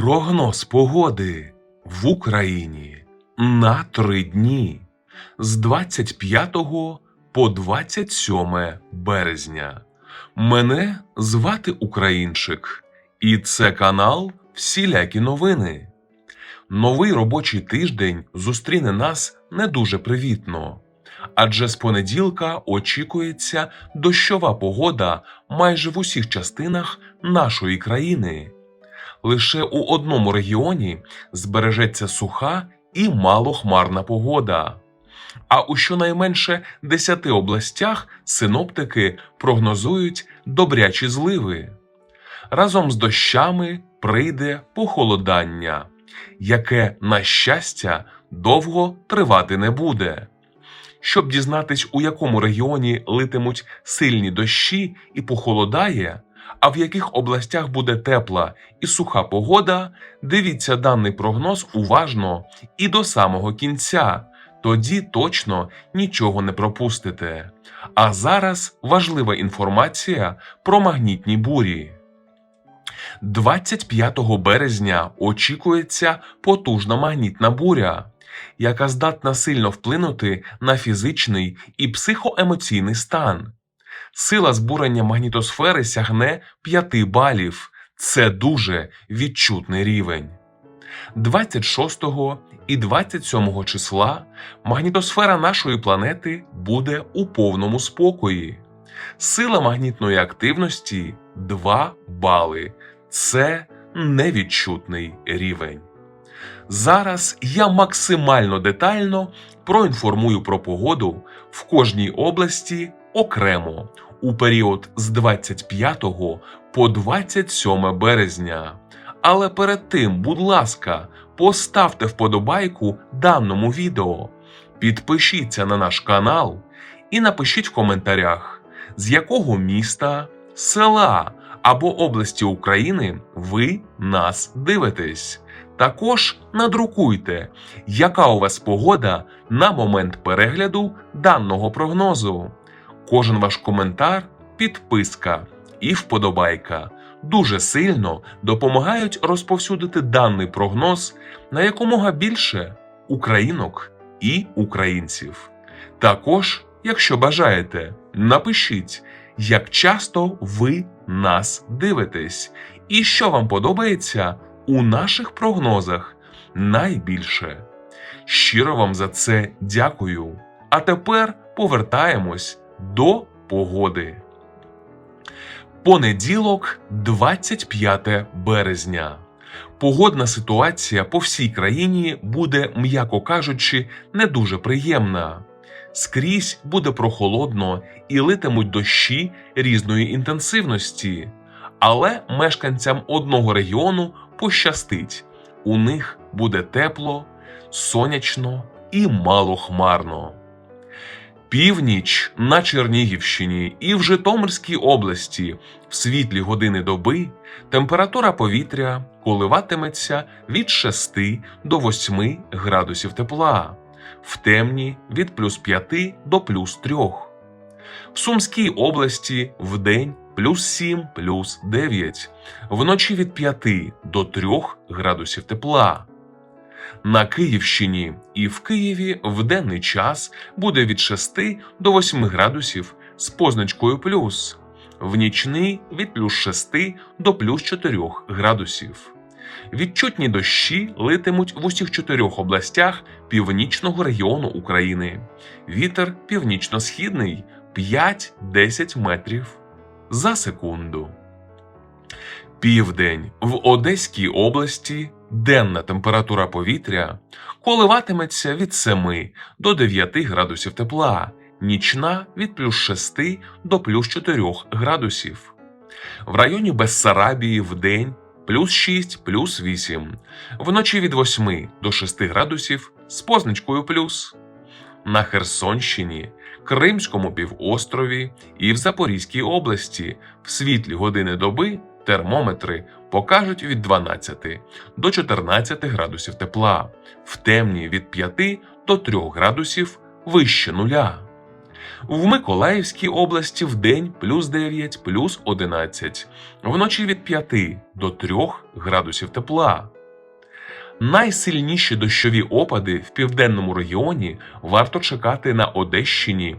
Прогноз погоди в Україні на три дні з 25 по 27 березня. Мене звати Українчик, і це канал Всілякі новини. Новий робочий тиждень зустріне нас не дуже привітно, адже з понеділка очікується дощова погода майже в усіх частинах нашої країни. Лише у одному регіоні збережеться суха і малохмарна погода. А у щонайменше 10 областях синоптики прогнозують добрячі зливи. Разом з дощами прийде похолодання, яке, на щастя, довго тривати не буде. Щоб дізнатись, у якому регіоні литимуть сильні дощі і похолодає, а в яких областях буде тепла і суха погода, дивіться даний прогноз уважно і до самого кінця. Тоді точно нічого не пропустите. А зараз важлива інформація про магнітні бурі. 25 березня очікується потужна магнітна буря, яка здатна сильно вплинути на фізичний і психоемоційний стан. Сила збурення магнітосфери сягне 5 балів. Це дуже відчутний рівень. 26 і 27 числа магнітосфера нашої планети буде у повному спокої. Сила магнітної активності 2 бали. Це невідчутний рівень. Зараз я максимально детально проінформую про погоду в кожній області окремо у період з 25 по 27 березня. Але перед тим, будь ласка, поставте вподобайку даному відео, підпишіться на наш канал і напишіть в коментарях, з якого міста, села або області України ви нас дивитесь. Також надрукуйте, яка у вас погода на момент перегляду даного прогнозу. Кожен ваш коментар, підписка і вподобайка дуже сильно допомагають розповсюдити даний прогноз на якомога більше українок і українців. Також, якщо бажаєте, напишіть, як часто ви нас дивитесь, і що вам подобається у наших прогнозах найбільше. Щиро вам за це дякую. А тепер повертаємось до погоди. Понеділок, 25 березня. Погодна ситуація по всій країні буде, м'яко кажучи, не дуже приємна. Скрізь буде прохолодно і литимуть дощі різної інтенсивності. Але мешканцям одного регіону пощастить у них буде тепло, сонячно і малохмарно. Північ на Чернігівщині і в Житомирській області в світлі години доби температура повітря коливатиметься від 6 до 8 градусів тепла, в темні від плюс 5 до плюс 3. В Сумській області в день плюс 7 плюс 9, вночі від 5 до 3 градусів тепла. На Київщині і в Києві в денний час буде від 6 до 8 градусів з позначкою плюс, в нічний від плюс 6 до плюс 4 градусів. Відчутні дощі литимуть в усіх чотирьох областях північного регіону України. Вітер північно-східний 5-10 метрів за секунду. Південь в Одеській області денна температура повітря коливатиметься від 7 до 9 градусів тепла, нічна від плюс 6 до плюс 4 градусів. В районі Бессарабії в день плюс 6 плюс 8, вночі від 8 до 6 градусів з позначкою плюс. На Херсонщині, Кримському півострові і в Запорізькій області в світлі години доби термометри покажуть від 12 до 14 градусів тепла, в темні від 5 до 3 градусів вище нуля. В Миколаївській області в день плюс 9, плюс 11, вночі від 5 до 3 градусів тепла. Найсильніші дощові опади в південному регіоні варто чекати на Одещині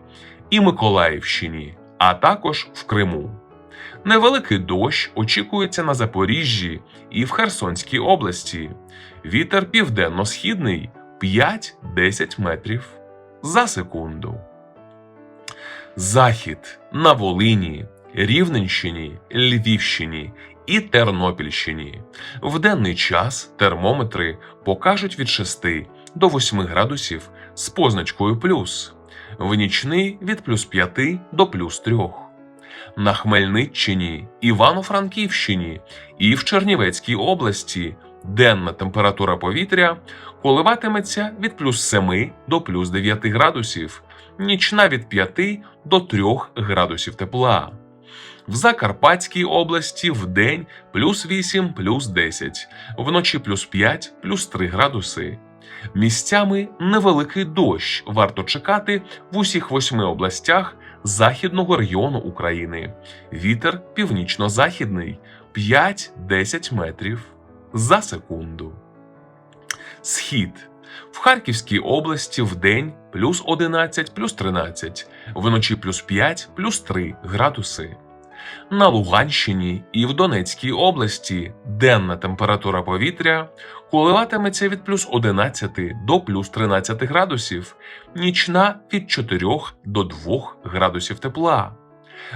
і Миколаївщині, а також в Криму. Невеликий дощ очікується на Запоріжжі і в Херсонській області. Вітер південно-східний 5-10 метрів за секунду. Захід на Волині, Рівненщині, Львівщині і Тернопільщині. В денний час термометри покажуть від 6 до 8 градусів з позначкою плюс, в нічний від плюс 5 до плюс 3. На Хмельниччині, Івано-Франківщині і в Чернівецькій області денна температура повітря коливатиметься від плюс 7 до плюс 9 градусів, нічна від 5 до 3 градусів тепла. В Закарпатській області в день плюс 8, плюс 10, вночі плюс 5, плюс 3 градуси. Місцями невеликий дощ варто чекати в усіх восьми областях західного регіону України. Вітер північно-західний 5-10 метрів за секунду. Схід в Харківській області в день плюс 11, плюс 13, вночі плюс 5, плюс 3 градуси. На Луганщині і в Донецькій області денна температура повітря коливатиметься від плюс 11 до плюс 13 градусів, нічна від 4 до 2 градусів тепла.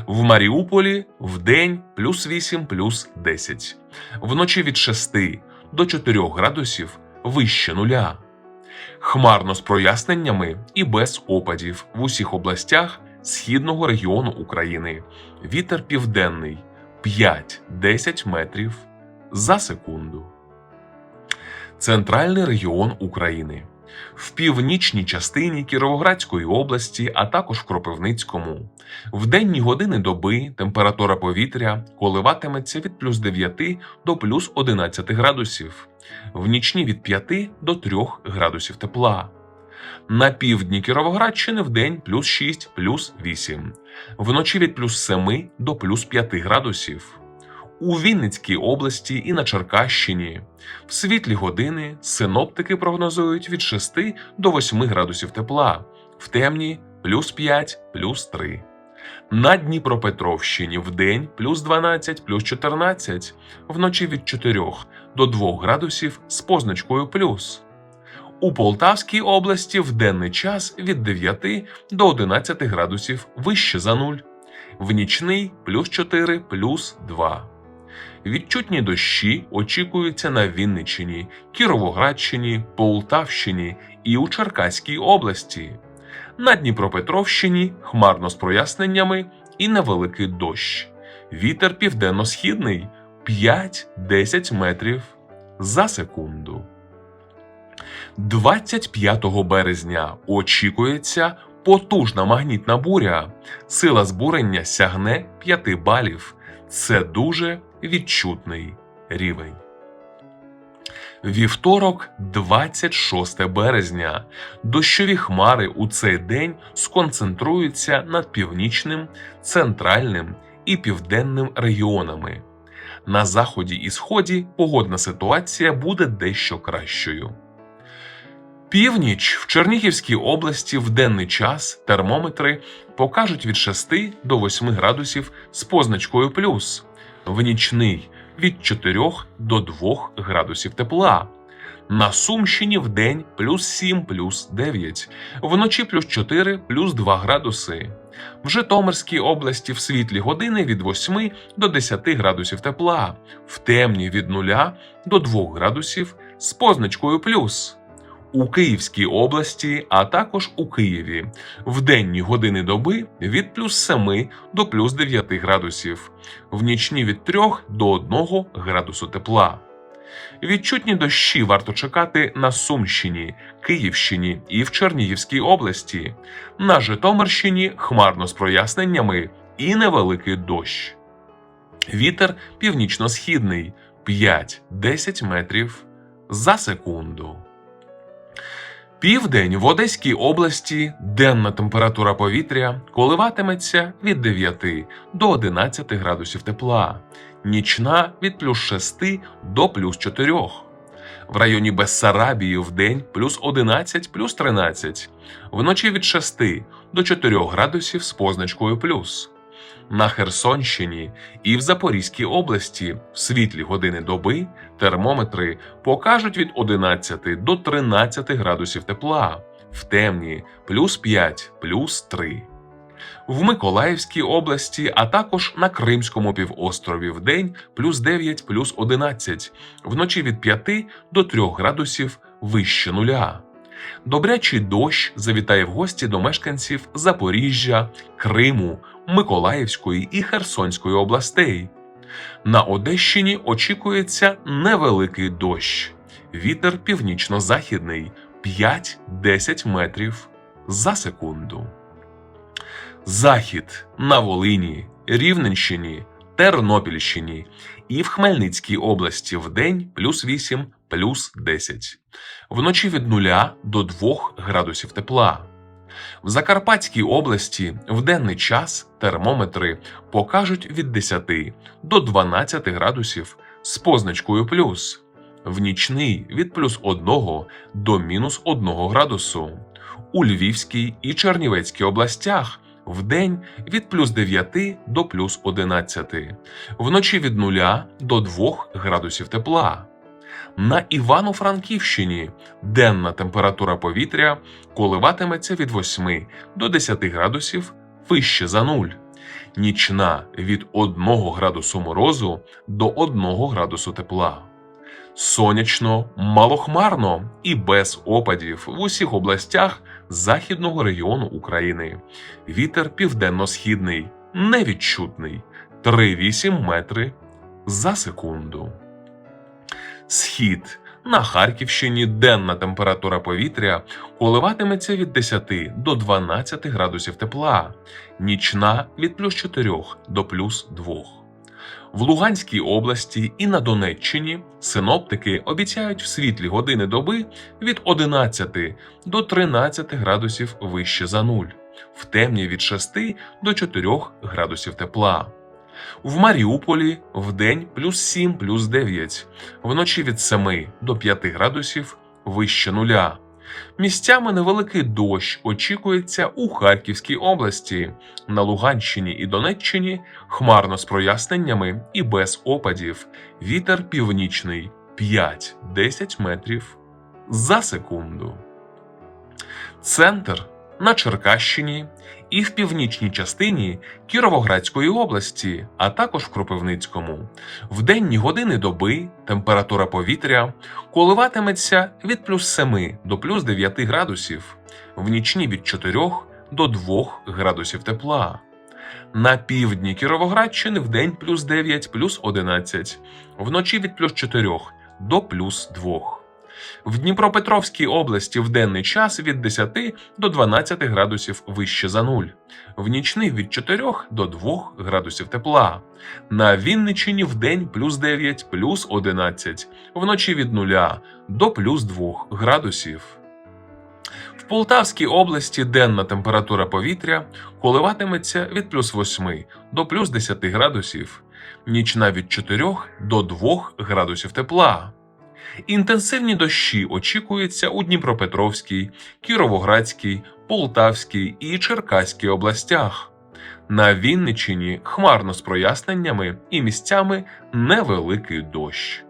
В Маріуполі в день плюс 8 плюс 10, вночі від 6 до 4 градусів вище нуля. Хмарно з проясненнями і без опадів в усіх областях східного регіону України. Вітер південний 5-10 метрів за секунду. Центральний регіон України. В північній частині Кіровоградської області, а також в Кропивницькому. В денні години доби температура повітря коливатиметься від плюс 9 до плюс 11 градусів, в нічні від 5 до 3 градусів тепла. На півдні Кіровоградщини в день плюс 6, плюс 8, вночі від плюс 7 до плюс 5 градусів. У Вінницькій області і на Черкащині в світлі години синоптики прогнозують від 6 до 8 градусів тепла, в темні плюс 5, плюс 3. На Дніпропетровщині в день плюс 12, плюс 14, вночі від 4 до 2 градусів з позначкою плюс. У Полтавській області в денний час від 9 до 11 градусів вище за нуль, в нічний плюс 4, плюс 2. Відчутні дощі очікуються на Вінниччині, Кіровоградщині, Полтавщині і у Черкаській області. На Дніпропетровщині хмарно з проясненнями і невеликий дощ. Вітер південно-східний 5-10 метрів за секунду. 25 березня очікується потужна магнітна буря. Сила збурення сягне 5 балів. Це дуже відчутний рівень. Вівторок, 26 березня. Дощові хмари у цей день сконцентруються над північним, центральним і південним регіонами. На заході і сході погодна ситуація буде дещо кращою. Північ в Чернігівській області в денний час термометри покажуть від 6 до 8 градусів з позначкою плюс, в нічний від 4 до 2 градусів тепла. На Сумщині в день плюс 7 плюс 9, вночі плюс 4 плюс 2 градуси. В Житомирській області в світлі години від 8 до 10 градусів тепла, в темні від 0 до 2 градусів з позначкою плюс. У Київській області, а також у Києві в денні години доби від плюс 7 до плюс 9 градусів, в нічні від 3 до 1 градусу тепла. Відчутні дощі варто чекати на Сумщині, Київщині і в Чернігівській області, на Житомирщині хмарно з проясненнями і невеликий дощ. Вітер Південь в Одеській області денна температура повітря коливатиметься від 9 до 11 градусів тепла, нічна від плюс 6 до плюс 4. В районі Бессарабії в день плюс 11 плюс 13, вночі від 6 до 4 градусів з позначкою плюс. На Херсонщині і в Запорізькій області в світлі години доби термометри покажуть від 11 до 13 градусів тепла, в темні плюс 5, плюс 3. В Миколаївській області, а також на Кримському півострові в день плюс 9, плюс 11, вночі від 5 до 3 градусів вище нуля. Добрячий дощ завітає в гості до мешканців Запоріжжя, Криму, Миколаївської і Херсонської областей. На Одещині очікується невеликий дощ. Вітер північно-західний 5-10 метрів за секунду. Захід на Волині, Рівненщині, Тернопільщині і в Хмельницькій області в день плюс 8, плюс 10. Вночі від 0 до 2 градусів тепла. В Закарпатській області в денний час термометри покажуть від 10 до 12 градусів з позначкою плюс, в нічний від плюс 1 до мінус 1 градусу. У Львівській і Чернівецькій областях в день від плюс 9 до плюс 11, вночі від 0 до 2 градусів тепла. На Івано-Франківщині денна температура повітря коливатиметься від 8 до 10 градусів вище за нуль, нічна від 1 градусу морозу до 1 градусу тепла. Сонячно, малохмарно і без опадів в усіх областях західного регіону України. Вітер південно-східний, невідчутний 3,8 метри за секунду. Схід на Харківщині денна температура повітря коливатиметься від 10 до 12 градусів тепла, нічна від плюс 4 до плюс 2. В Луганській області і на Донеччині синоптики обіцяють в світлі години доби від 11 до 13 градусів вище за нуль, в темні від 6 до 4 градусів тепла. В Маріуполі в день плюс 7, плюс 9, вночі від 7 до 5 градусів вище нуля. Місцями невеликий дощ очікується у Харківській області, на Луганщині і Донеччині хмарно з проясненнями і без опадів. Вітер північний 5-10 метрів за секунду. Центр на Черкащині і в північній частині Кіровоградської області, а також в Кропивницькому. В денні години доби температура повітря коливатиметься від плюс 7 до плюс 9 градусів, в нічні від 4 до 2 градусів тепла. На півдні Кіровоградщини в день плюс 9, плюс 11, вночі від плюс 4 до плюс 2. В Дніпропетровській області в денний час від 10 до 12 градусів вище за нуль, в нічний від 4 до 2 градусів тепла. На Вінничині в день плюс 9, плюс 11, вночі від 0 до плюс 2 градусів. В Полтавській області денна температура повітря коливатиметься від плюс 8 до плюс 10 градусів, нічна від 4 до 2 градусів тепла. Інтенсивні дощі очікуються у Дніпропетровській, Кіровоградській, Полтавській і Черкаській областях. На Вінничині хмарно з проясненнями і місцями невеликий дощ.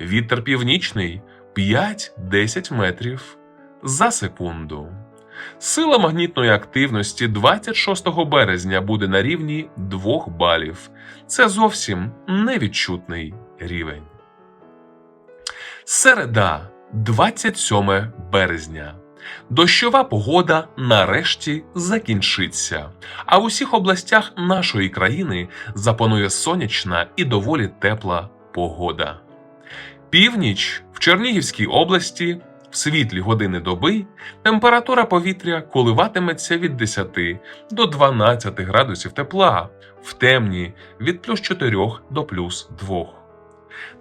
Вітер північний 5-10 метрів за секунду. Сила магнітної активності 26 березня буде на рівні 2 балів. Це зовсім невідчутний рівень. Середа, 27 березня. Дощова погода нарешті закінчиться, а в усіх областях нашої країни запанує сонячна і доволі тепла погода. Північ в Чернігівській області в світлі години доби температура повітря коливатиметься від 10 до 12 градусів тепла, в темні від плюс 4 до плюс 2.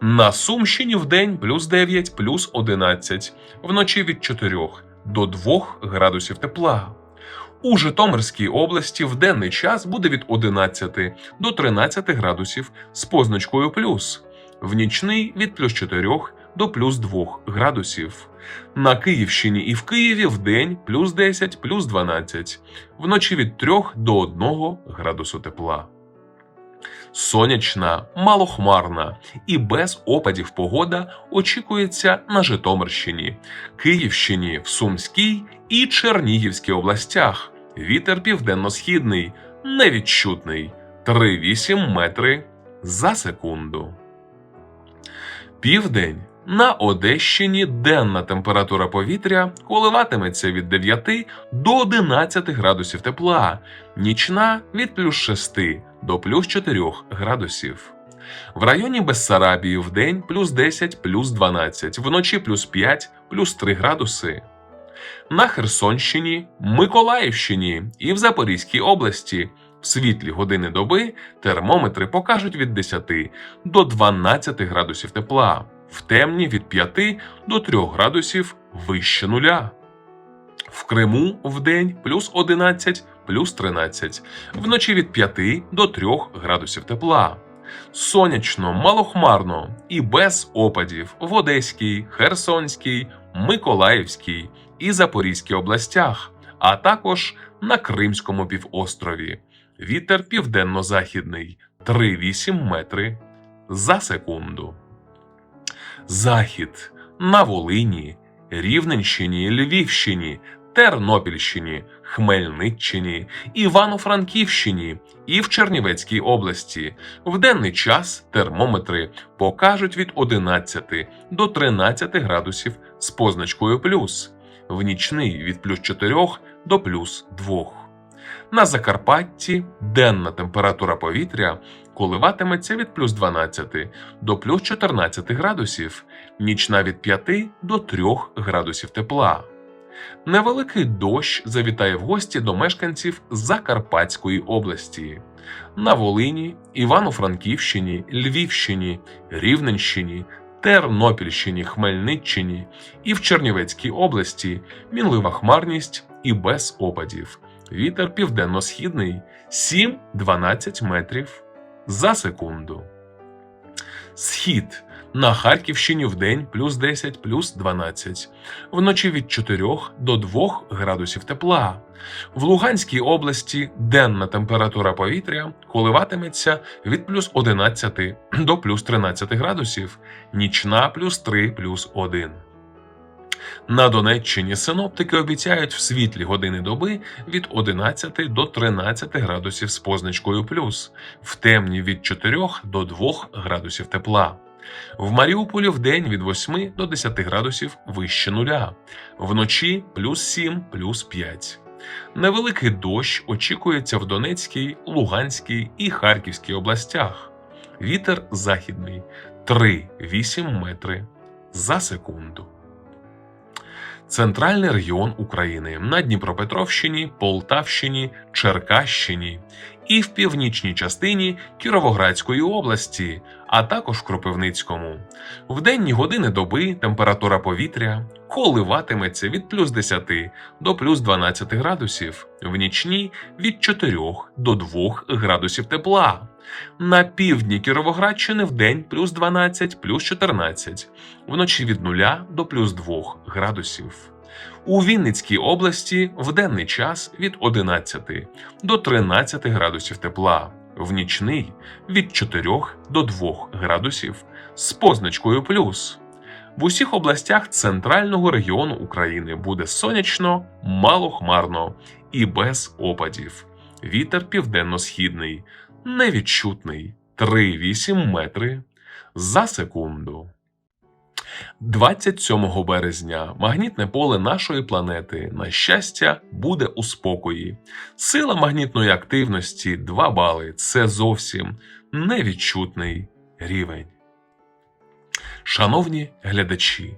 На Сумщині в день плюс 9, плюс 11, вночі від 4 до 2 градусів тепла. У Житомирській області в денний час буде від 11 до 13 градусів з позначкою плюс, в нічний від плюс 4 до плюс 2 градусів. На Київщині і в Києві в день плюс 10, плюс 12, вночі від 3 до 1 градусу тепла. Сонячна, малохмарна і без опадів погода очікується на Житомирщині, Київщині, в Сумській і Чернігівській областях. Вітер південно-східний, невідчутний 3,8 метри за секунду. Південь на Одещині денна температура повітря коливатиметься від 9 до 11 градусів тепла, нічна від плюс 6 до плюс 4 градусів. В районі Бессарабії в день плюс 10, плюс 12, вночі плюс 5, плюс 3 градуси. На Херсонщині, Миколаївщині і в Запорізькій області в світлі години доби термометри покажуть від 10 до 12 градусів тепла, в темні від 5 до 3 градусів вище нуля. В Криму в день плюс 11, плюс 13, вночі від 5 до 3 градусів тепла. Сонячно, малохмарно і без опадів в Одеській, Херсонській, Миколаївській і Запорізькій областях, а також на Кримському півострові. Вітер південно-західний 3,8 метри за секунду. Захід на Волині, Рівненщині, Львівщині, Тернопільщині, Хмельниччині, Івано-Франківщині і в Чернівецькій області. В денний час термометри покажуть від 11 до 13 градусів з позначкою плюс, в нічний від плюс 4 до плюс 2. На Закарпатті денна температура повітря коливатиметься від плюс 12 до плюс 14 градусів, нічна від 5 до 3 градусів тепла. Невеликий дощ завітає в гості до мешканців Закарпатської області. На Волині, Івано-Франківщині, Львівщині, Рівненщині, Тернопільщині, Хмельниччині і в Чернівецькій області мінлива хмарність і без опадів. Вітер південно-східний 7-12 метрів за секунду. Схід на Харківщині в день плюс 10, плюс 12, вночі від 4 до 2 градусів тепла. В Луганській області денна температура повітря коливатиметься від плюс 11 до плюс 13 градусів, нічна плюс 3 плюс 1. На Донеччині синоптики обіцяють в світлі години доби від 11 до 13 градусів з позначкою плюс, в темні від 4 до 2 градусів тепла. В Маріуполі в день від 8 до 10 градусів вище нуля, вночі плюс 7, плюс 5. Невеликий дощ очікується в Донецькій, Луганській і Харківській областях. Вітер західний 3-8 метри за секунду. Центральний регіон України на Дніпропетровщині, Полтавщині, Черкащині і в північній частині Кіровоградської області, а також в Кропивницькому. В денні години доби температура повітря коливатиметься від плюс 10 до плюс 12 градусів, в нічні від 4 до 2 градусів тепла. На півдні Кіровоградщини в день плюс 12, плюс 14, вночі від 0 до плюс 2 градусів. У Вінницькій області в денний час від 11 до 13 градусів тепла, в нічний від 4 до 2 градусів з позначкою плюс. В усіх областях центрального регіону України буде сонячно, малохмарно і без опадів. Вітер південно-східний, невідчутний 3,8 метри за секунду. 27 березня магнітне поле нашої планети, на щастя, буде у спокої. Сила магнітної активності 2 бали це зовсім невідчутний рівень. Шановні глядачі,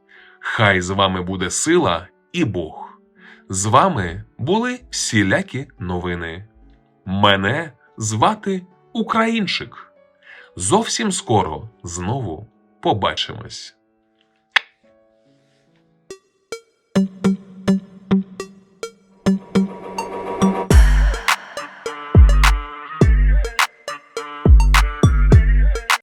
Хай з вами буде сила і Бог. З вами були всілякі новини. Мене звати Українчик. Зовсім скоро знову побачимось.